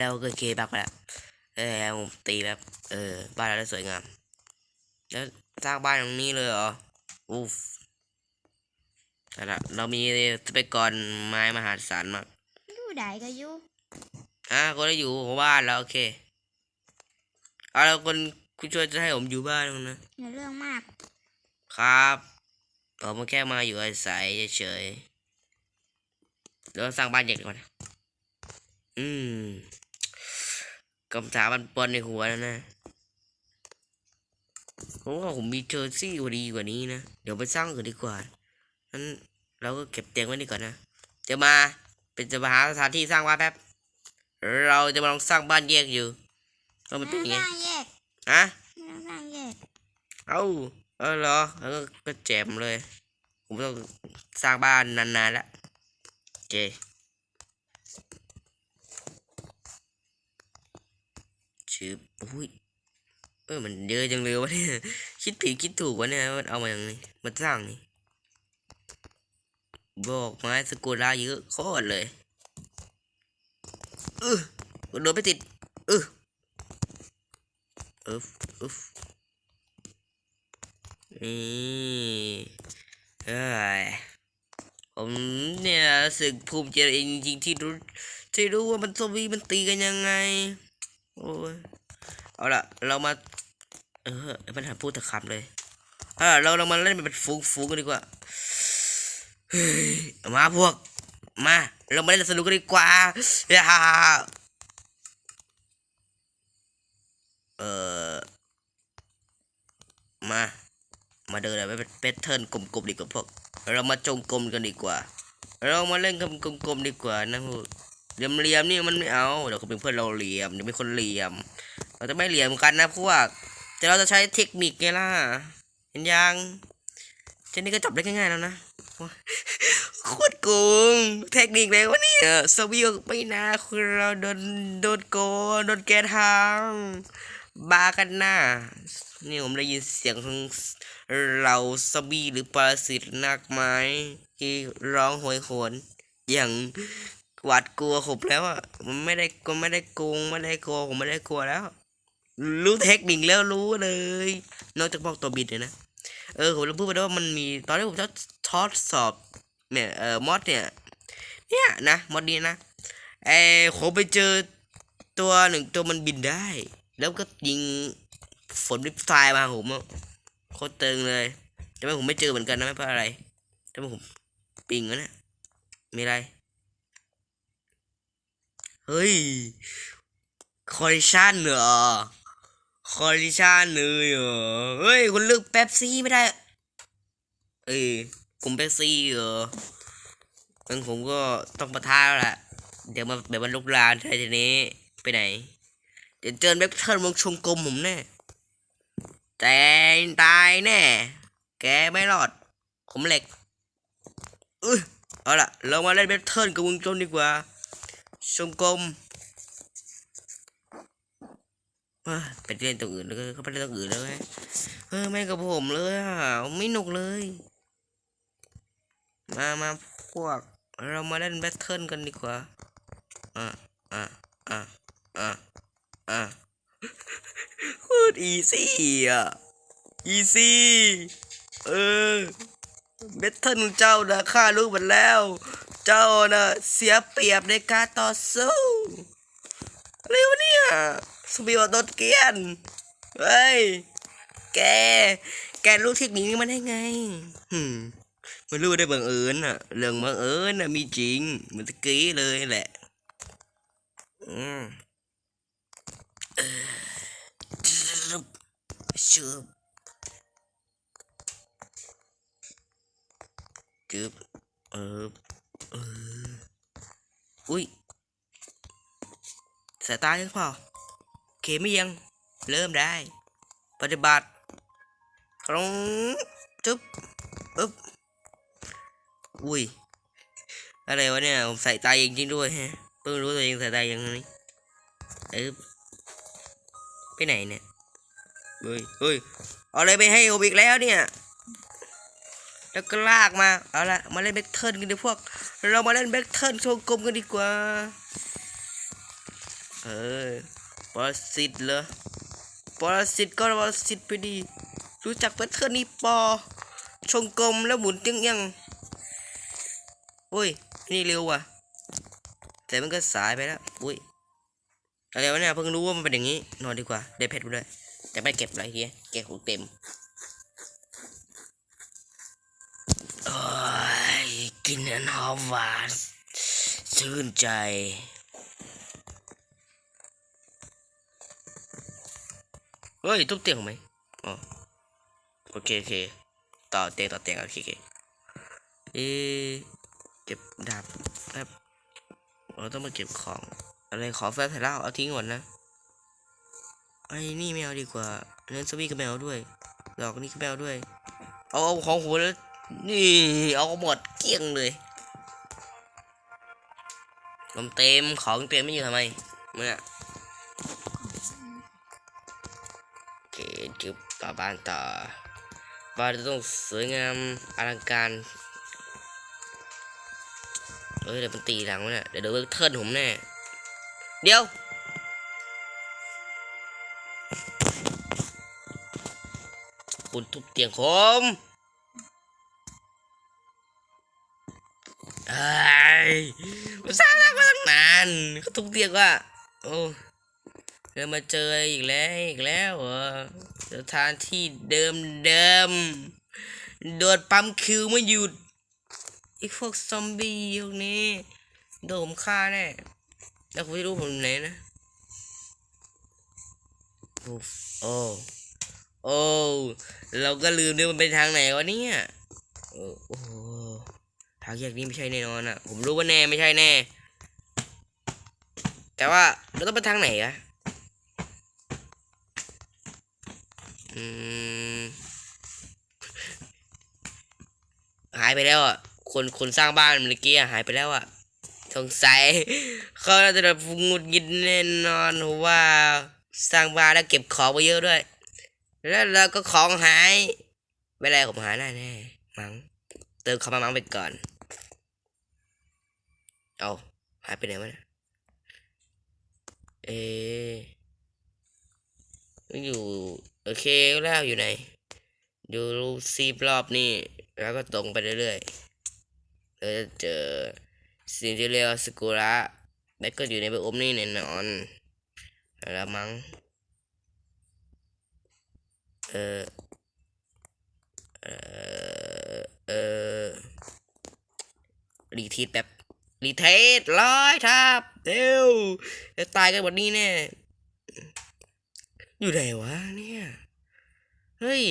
แล้วก็เคบักไปแล้วเออผมตีแบบ เออ บ้านเราได้สวยงาม แล้วสร้างบ้านตรงนี้เลยเหรอ อูฟแต่ละเรามีทรัพยากรไม้มหาศาลมากอยู่ใดก็อยู่อะคนได้อยู่บ้านแล้วโอเค เอาแล้วคนคุณช่วยจะให้ผมอยู่บ้านตรงนะในเรื่องมาก ครับผมแค่มาอยู่อาศัยเฉยๆแล้วสร้างบ้านใหญ่ก่อนนะอืม คำถามมันปนในหัวแล้วนะผมว่าผมมีเจอร์ซี่กว่าดีกว่านี้นะ เดี๋ยวไปสร้างกันดีกว่านั้นเราก็เก็บเตียงไว้นี่ก่อนนะเดี๋ยวมาเป็นจะมาหาสถานที่สร้างบ้านแป๊บ เราจะมาลองสร้างบ้านแยกอยู่ว่ามันเป็นยังไงสร้างแยกฮะสร้างแยกเอ้าเออเหรอแล้วก็ก็แจมเลย ผมต้องสร้างบ้านนานๆแล้วโอเค ชื่ออุ้ยเออมันเยอะจังเลยวะเนี่ยคิดผิดคิดถูกวะเนี่ยมันเอามาอย่างนี้มาสร้างนี่บอกไม้สกุลาเยอะโคตรเลยเออโดนไม่ติดเออเออเออนี่เอ้ยผมเนี่ยรู้สึกภูมิใจเองจริงๆที่รู้ที่รู้ว่ามันซอมบี้มันตีกันยังไง โอ้ยเอาละเรามา เออไอ้ปัญหาพูดแต่คำเลยเอาล่ะเราเรามาเล่นเป็นฟูงฟูงกันดีกว่าเฮ้ยมาพวก มา เรามาเล่นสนุกกันดีกว่าอย่าเออมา มาเดินแบบเป็นแพทเทิร์นกลมๆดีกว่าพวก เรามาจงกลมกันดีกว่า เรามาเล่นกันกลมๆดีกว่านะพวก เหลี่ยมๆนี่มันไม่เอาเดี๋ยวเขาเป็นเพื่อนเราเหลี่ยมเดี๋ยวมีคนเหลี่ยม เราจะไม่เหลี่ยมกันนะพวกแต่เราจะใช้เทคนิคไงล่ะเห็นยังเจนนี่ก็จับได้ง่ายๆแล้วนะโคตรโกงเทคนิคเลยวะเนี่ยสวีไม่นาคือเราโดนโดนโกโดนแกทางบากันหน้านี่ผมได้ยินเสียงของเราซอมบี้หรือปรสิตนักไม้ที่ร้องโหยหวนอย่าง หวาดกลัวผมแล้วอะมันไม่ได้ก็ไม่ได้โกงไม่ได้กลัวผมไม่ได้กลัวแล้ว รู้เทคนิคแล้วรู้เลย นอกจากบอกตัวบิดเลยนะเออผมจะพูดไปด้วยว่ามันมีตอนที่ผมทดทดสอบเนี่ยเออมอดเนี่ยเนี่ยนะมอดนี้นะเอผมไปเจอตัวหนึ่งตัวมันบินได้ แล้วก็ยิงฝนริบทรายมาผมโคตรตึงเลยแต่ว่ผมไม่เจอเหมือนกันนะไม่เพราะอะไรแต่ว่าผมปิงวะเนี่ยมีอะไร เฮ้ยคอริชันเหรอคอริชันเลยเหรอเฮ้ยคุณเลือกเป๊ปซี่ไม่ได้เอ้ยผมเป๊ปซี่เหรองั้นผมก็ต้องประท้าแล้วแหละเดี๋ยวมาแบบมันลุกลานทีนี้ไปไหน เดี๋ยวเจอแบ็คเทิร์นวงชงกลมผมแน่แต่ตายแน่ แกไม่รอด ผมเหล็กเออเอาล่ะ เรามาเล่นแบทเทิลกับวงจนดีกว่า ชงกลมไปเล่นตัวอื่นแล้วก็เขาไปเล่นตัวอื่นแล้วไงเออไม่กับผมเลยอะไม่หนุกเลย มามาพวก เรามาเล่นแบทเทิลกันดีกว่าอะอะอะอะอะโคตรอีซี่อะอีซี่เออเบทเทิลเจ้านะฆ่าลูกมันแล้ว เจ้าน่ะเสียเปรียบในการต่อสู้อะไรวเนี่ยสบิวโดนเกียนเฮ้ย แก แกรู้เทคนิคนี้มันได้ไงหืมมันรู้ได้บังเอิญอะเรื่องบังเอิญน่ะมีจริงเหมือนตะกี้เลยแหละ อืมชืบจึบเออ เออ อุ้ยสายตายังเปล่าโอเคไม่ยัง เริ่มได้ ปฏิบัติครงจึ๊บอึ๊บ อุ้ย อะไรวะเนี่ย ผมใส่ตาเองจริงด้วยฮะ เพิ่งรู้ตัวเองใส่ตายังไงเอ๊บ ไปไหนเนี่ย เฮ้ย เฮ้ย เอาอะไรไปให้ผมอีกแล้วเนี่ย แล้วก็ลากมา เอาละมาเล่นแบ็คเทิร์นกันดิพวก เรามาเล่นแบ็คเทิร์นโชว์กลมกันดีกว่า เออปรสิตเหรอปรสิตก็ปรสิตไปดี รู้จักแพทเทิร์นนี้ปอ ชงกลมแล้วหมุนยังยังโอ้ย นี่เร็วว่ะ แต่มันก็สายไปแล้วอุ้ยอะไรวะเนี่ยเพิ่งรู้ว่ามันเป็นอย่างนี้ นอนดีกว่า ได้เพชรมาด้วย แต่ไม่เก็บอะไรเฮียเก็บของเต็มโอ้ย กินอันหอมหวานชื่นใจ เฮ้ย ทุบเตียงไหมอ๋อโอเคโอเคต่อเตียงต่อเตียงโอเคโอเคเอเก็บดาบแป๊บเราต้องมาเก็บของอะไรขอแฟบใส่เหล้าเอาทิ้งก่อนนะไอ้นี่ไม่เอาดีกว่าเน้นสวีก็ไม่เอาด้วยดอกนี่ก็ไม่เอาด้วย เอาเอาของหัวแล้ว นี่ เอาหมดเกลี้ยงเลยลมเต็มของเต็มไม่อยู่ทำไมเมื่อโอเคจุบต่อบ้านต่อบ้านจะต้องสวยงามอลังการเอ้ยเดี๋ยวมันตีหลังวะเนี่ยเดี๋ยวเดี๋ยวเทิร์นผมแน่เดี๋ยวคุณทุบเตียงผม ไอ้มันสร้างมาตั้งนานเขาทุบเตียงว่ะโอ้เดี๋ยวมาเจออีกแล้วอีกแล้วเหรอสถานที่เดิมเดิมโดดปั๊มคิวไม่หยุดไอีพวกซอมบี้พวกนี้โดนผมฆ่าแน่แล้วคุณไม่รู้ผมไหนนะโอ้โอ้เราก็ลืมด้วยมันเป็นทางไหนวะเนี่ยโอ้โหางแยกนี้ไม่ใช่แน่นอนอะผมรู้ว่าแน่ไม่ใช่แน่ แต่ว่าเราต้องไปทางไหนอะอืมหายไปแล้วอะ คนคนสร้างบ้านเมื่อกี้หายไปแล้วอะสงสัยเขาน่าจะแบบหงุดหงิดแน่นอนเพราะว่าสร้างบ้านแล้วเก็บของไปเยอะด้วย แล้วเราก็ของหาย ไม่ไรผมหาได้แน่ มั้งเติมคำว่ามั้งไปก่อน เอาหายไปไหนวะเนี่ยเอะอยู่ โอเคแล้วอยู่ไหน อยู่รูซีบรอบนี่แล้วก็ตรงไปเรื่อยๆเราจะเจอสิ่งที่เรียกว่าสกุระแล้วก็อยู่ในใบอมนี่แน่นอนแล้วมั้งเออเออเออรีทีสแบบ รีเทสร้อยทับเดี๋ยวจะตายกันวันนี้แน่อยู่ไหนวะเนี่ย เฮ้ย